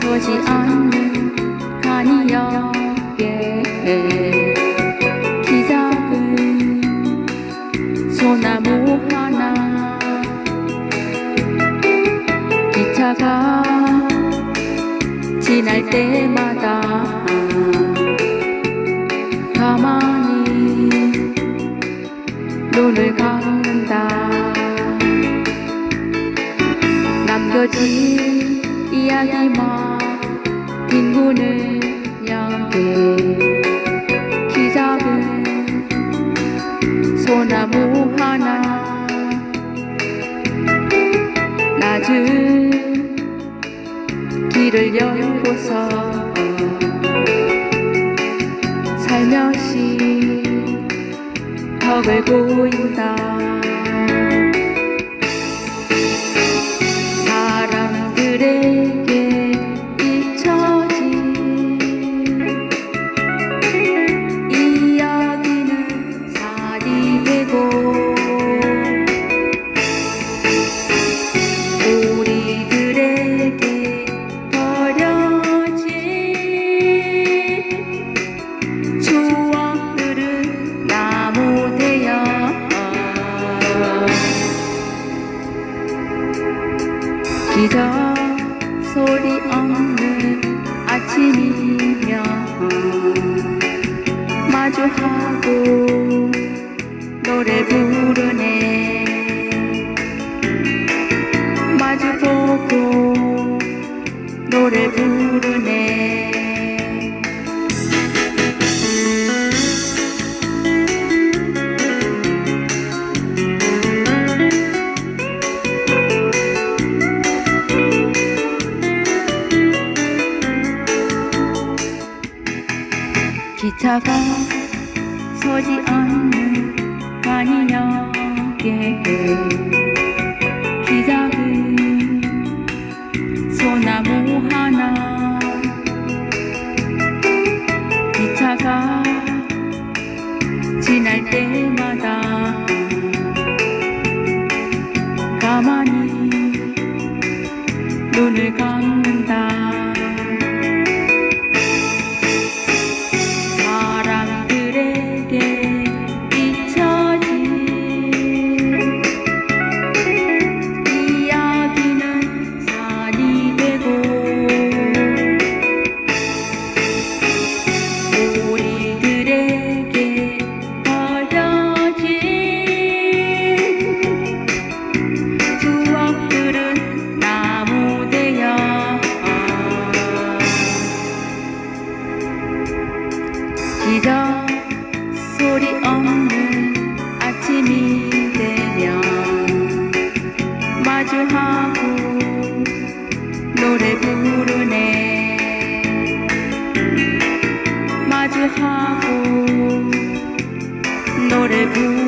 서지 않는 간이역에 기작은 소나무 하나. 기차가 지날 때마다 가만히 눈을 감는 남겨진 이야기만 빈문을 향해 기작은 소나무 하나. 낮은 길을 열고서 살며시 벽을 보인다 기적 소리 없는 아침이면 마주하고 노래 부르네. 마주 보고 노래 부르네 차가 서지 않는 간이역에 기작은 소나무 하나. 기차가 지날 때마다 가만히 눈을 감는다 기적 소리 없는 아침이 되면 마주하고 노래 부르네. 마주하고 노래 부르네